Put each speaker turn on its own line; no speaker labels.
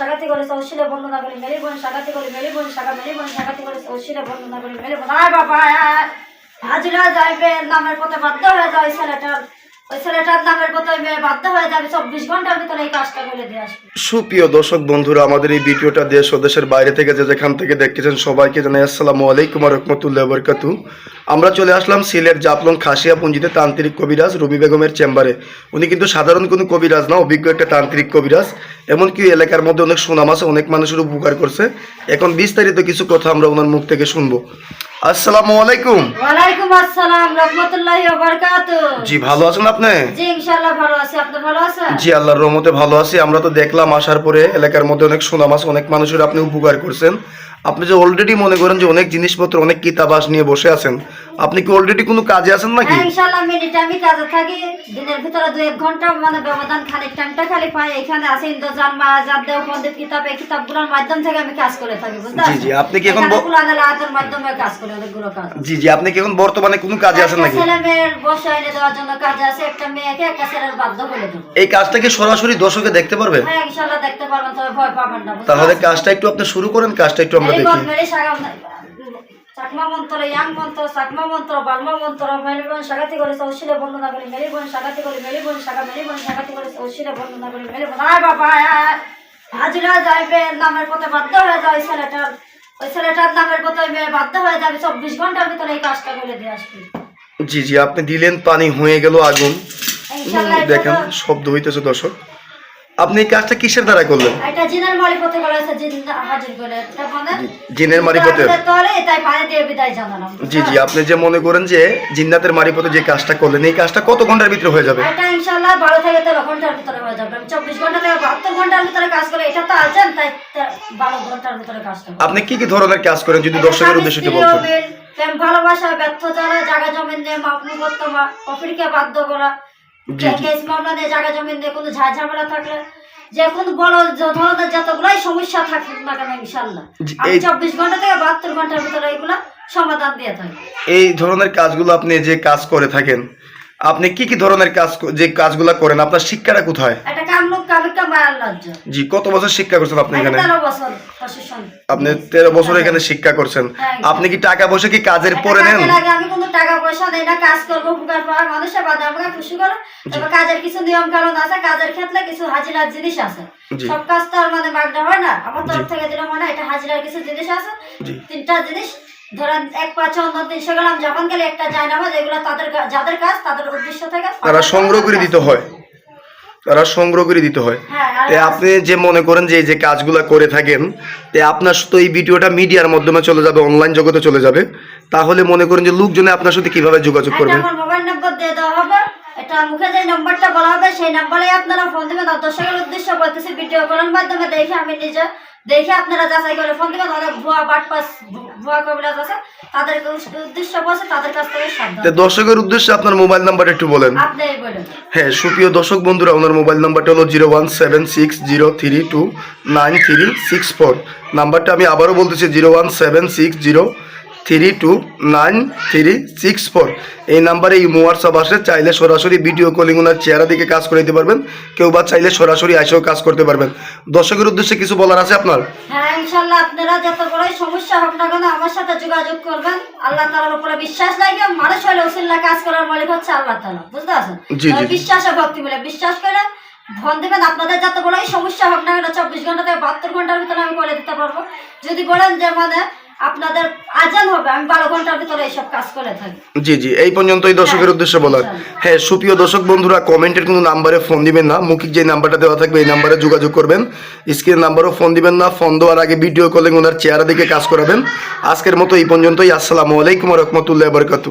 সাগাতি করে সৌশিলে বন্দনা করে মেরে বোন, সাগাতি করে মেরে বোন, সাগা মেরে বোন, সাগাতি করে সৌশিলে বন্দনা করে মেলে বোন। আয় বাবা, আয় হাজিরা যাইবে, নামের পথে বাধ্য হয়ে যায় ছেলেটার
সুপ্রিয় দর্শক বন্ধুরা, আমাদের এই ভিডিওটা দেশ ও দেশের বাইরে থেকে যে যেখান থেকে দেখতেছেন সবাইকে জানাই আলাইকুম রহমতুল্লাহ আমরা চলে আসলাম সিলেট জাপলং খাসিয়া পুঞ্জিতে তান্ত্রিক কবিরাজ রবি বেগমের চেম্বারে। উনি কিন্তু সাধারণ কোনো কবিরাজ না, অভিজ্ঞ একটা তান্ত্রিক কবিরাজ। এমনকি এলাকার মধ্যে অনেক সুনাম আছে, অনেক মানুষের উপকার করছে। এখন বিস্তারিত কিছু কথা আমরা ওনার মুখ থেকে শুনব। আসসালামু আলাইকুম।
ওয়ালাইকুম আসসালাম রহমতুল্লাহি ওয়া বারাকাতুহু
জি ভালো আছেন আপনি?
জি ইনশাআল্লাহ ভালো আছি। আপনি ভালো আছেন?
জি আল্লাহর রহমতে ভালো আছি। আমরা তো দেখলাম আসার পরে এলাকার মধ্যে অনেক সুনাম আছে অনেক মানুষের আপনি উপকার করছেন। আপনি যে অলরেডি মনে করেন যে অনেক জিনিসপত্র অনেক কিতাবাস নিয়ে বসে আছেন আপনি কি অলরেডি কোনো কাজে আছেন নাকি?
হ্যাঁ ইনশাআল্লাহ মিনিট আমি কাজে থাকি। দিনের ভিতরে দুই এক ঘণ্টা মানে ব্যবধান খানিক টাইমটা খালি পাই। এখানে আছে ইন্দ্রজান মাহাজান দেও পন্ডিত কিতাব এই কিতাবগুলোর মাধ্যম থেকে আমি কাজ করে থাকি বুঝতে
জি, জি, আপনি কি এখন
আয়াতের মাধ্যমে কাজ করি অনেকগুলো কাজ।
জি জি আপনি কি এখন বর্তমানে কোনো কাজে আছেন নাকি?
ছেলে মেয়ের বসা এনে দেওয়ার জন্য কাজ আছে একটা মেয়েকে একটা ছেলের বাধ্য করে দেবো।
এই কাজটা কি সরাসরি দর্শকে দেখতে পারবে?
হ্যাঁ ইনশাআল্লাহ দেখতে পারবেন তবে ভয় পাবেন না
তাহলে কাজটা একটু আপনি শুরু করেন কাজটা একটু আমরা
মেরি
দেখি।
বল, মেরি চাকমা মন্ত্র ইয়াং মন্ত্র চাকমা মন্ত্র বালমা মন্ত্র মেলিবন সাগাতি করে সৌশিলে বন্দনা করি মেলিবন সাগাতি করে মেলিবন সাগা মেলিবন সাগাতি করে সৌশিলে বন্দনা করি মেলিবন আয় বাবা আয় আয়। হাজিরা যাইবে নামের পথে বাধ্য হয়ে যায় ওই ছেলেটার ওই ছেলেটার নামের পথে মেয়ে বাধ্য হয়ে যাবে চব্বিশ ঘণ্টার ভিতরে এই কাজটা করে দিয়ে আসবে।
জি জি আপনি দিলেন পানি হয়ে গেল আগুন। দেখেন শব্দ হইতেছে দর্শক। আপনি এই কাজটা কিসের দ্বারা করলেন?
এটা জিনের মালি পথে করে জিন হাজির করে।
জিনের মারিফতের
তাই পানি দিয়ে বিদায় জানালাম।
জি জি আপনি যে মনে করেন যে জিন্নাতের মারিফতে যে কাজটা করলেন এই কাজটা কত ঘণ্টার ভিতরে হয়ে যাবে?
এটা ইনশাল্লাহ বারো থেকে তেরো ঘণ্টার ভিতরে হয়ে যাবে। আমি চব্বিশ ঘণ্টা থেকে বাহাত্তর ঘণ্টার ভিতরে কাজ করে এটা তো আছেন তাই তে- বারো ঘণ্টার ভিতরে কাজটা করব।
আপনি কি কি ধরনের কাজ করেন যদি দর্শকের উদ্দেশ্যে একটু বলতেন?
ভালোবাসা ব্যর্থ যারা জায়গা জমিন দিয়ে মাপনুবর্তমা অফিরকে বাধ্য করা। কেস মামলা দিয়ে জায়গা জমিন দিয়ে কোনো ঝাঁ ঝামেলা থাকলে যে কোনো বড় ধরনের যতগুলাই সমস্যা থাকুক না কেন ইনশাল্লাহ আমি
এই-
চব্বিশ ঘণ্টা থেকে বাহাত্তর ঘণ্টার ভিতরে এগুলা সমাধান দিয়ে থাকি।
এই ধরনের কাজগুলো আপনি যে কাজ করে থাকেন আপনি কি কি ধরনের কাজ যে কাজগুলো করেন আপনার শিক্ষাটা কোথায়?
একটা
জি কত বছর শিক্ষা করছেন আপনি এখানে? আপনি তেরো বছর এখানে শিক্ষা করছেন।
হ্যাঁ।
আপনি কি টাকা পয়সা কি কাজের পরে নেন?
আমি কোনো টাকা পয়সা দেই না কাজ করব উপকার পাওয়া মানুষের বাদে আমাকে খুশি করে। তবে কাজের কিছু নিয়ম কানুন আছে কাজের ক্ষেত্রে কিছু হাজিরার জিনিস আছে। সব কাজ তো আর মানে মাগনা হয় না। আমার তরফ থেকে দিলে মনে হয় এটা হাজিরার কিছু জিনিস আছে। তিনটা জিনিস ধরেন এক পাঁচ অন্য তিনশো গ্রাম যখন গেলে একটা যায় এগুলো তাদের যাদের কাজ তাদের উদ্দেশ্য থেকে
তারা সংগ্রহ করে দিতে হয়। তারা সংগ্রহ করে দিতে হয়।
হ্যাঁ
তে আপনি যে মনে করেন যে এই যে কাজগুলো করে থাকেন তে আপনার তো এই ভিডিওটা মিডিয়ার মাধ্যমে চলে যাবে অনলাইন জগতে চলে যাবে। তাহলে মনে করেন যে লোকজনে আপনার সাথে কীভাবে যোগাযোগ
এটা
করবে?
আমার মোবাইল নাম্বার দিয়ে দেওয়া হবে। এটা মুখে যে নাম্বারটা বলা হবে সেই নাম্বারে আপনারা ফোন দিবেন। আর দর্শকের উদ্দেশ্য বলতেছি ভিডিও করার মাধ্যমে দেখে আমি নিজে দেখে আপনারা যাচাই করে ফোন দিবেন অনেক ভুয়া বাটপাস ভুয়া কবিরাজ আছে তাদের উদ্দেশ্য বলছে তাদের কাছ থেকে
তে
সাবধান
দর্শকের উদ্দেশ্যে আপনার মোবাইল নাম্বার একটু বলেন।
আপনি বলেন।
হ্যাঁ সুপ্রিয় দর্শক বন্ধুরা ওনার মোবাইল নাম্বারটা হলো zero one seven six zero three two nine three six four. নাম্বারটা আমি আবারও বলতেছি zero one seven six zero three two nine three six four এই নাম্বারে এই হোয়াটসঅ্যাপ আসে চাইলে সরাসরি ভিডিও কলিং ওনার চেহারা দিকে কাজ করে দিতে পারবেন। কেউ বা চাইলে সরাসরি এসেও কাজ করতে পারবেন। দর্শকের উদ্দেশ্যে কিছু বলার আছে আপনার?
হ্যাঁ ইনশাল্লাহ আপনারা যত বড়ই সমস্যা হোক না কেন আমার সাথে যোগাযোগ করবেন। আল্লাহ তালার উপরে বিশ্বাস লাগে মানুষ হলে উসিল্লা কাজ করার মালিক হচ্ছে আল্লাহ তালা বুঝতে পারছেন?
জি, জি।
বিশ্বাসে ভক্তি মিলে। বিশ্বাস করে ফোন দিবেন। আপনাদের যত বড়ই সমস্যা হোক না কেন চব্বিশ ঘণ্টা থেকে বাহাত্তর ঘণ্টার ভিতরে আমি করে দিতে পারব। যদি বলেন যে মানে আপনাদের আজান হবে আমি বারো ঘণ্টার ভিতরে এইসব কাজ করে থাকি।
জি জি এই পর্যন্তই দর্শকের উদ্দেশ্যে বলার। হ্যাঁ সুপ্রিয় দর্শক বন্ধুরা কমেন্টের কোনো নাম্বারে ফোন দিবেন না। মুখিক যে নাম্বারটা দেওয়া থাকবে এই নাম্বারে যোগাযোগ করবেন। স্ক্রিন নাম্বারও ফোন দিবেন না। ফোন দেওয়ার আগে ভিডিও কলিং ওনার চেহারা দিকে কাজ করাবেন। আজকের মতো এই পর্যন্তই। আসসালামু আলাইকুম রহমতুল্লাহ বরকাতু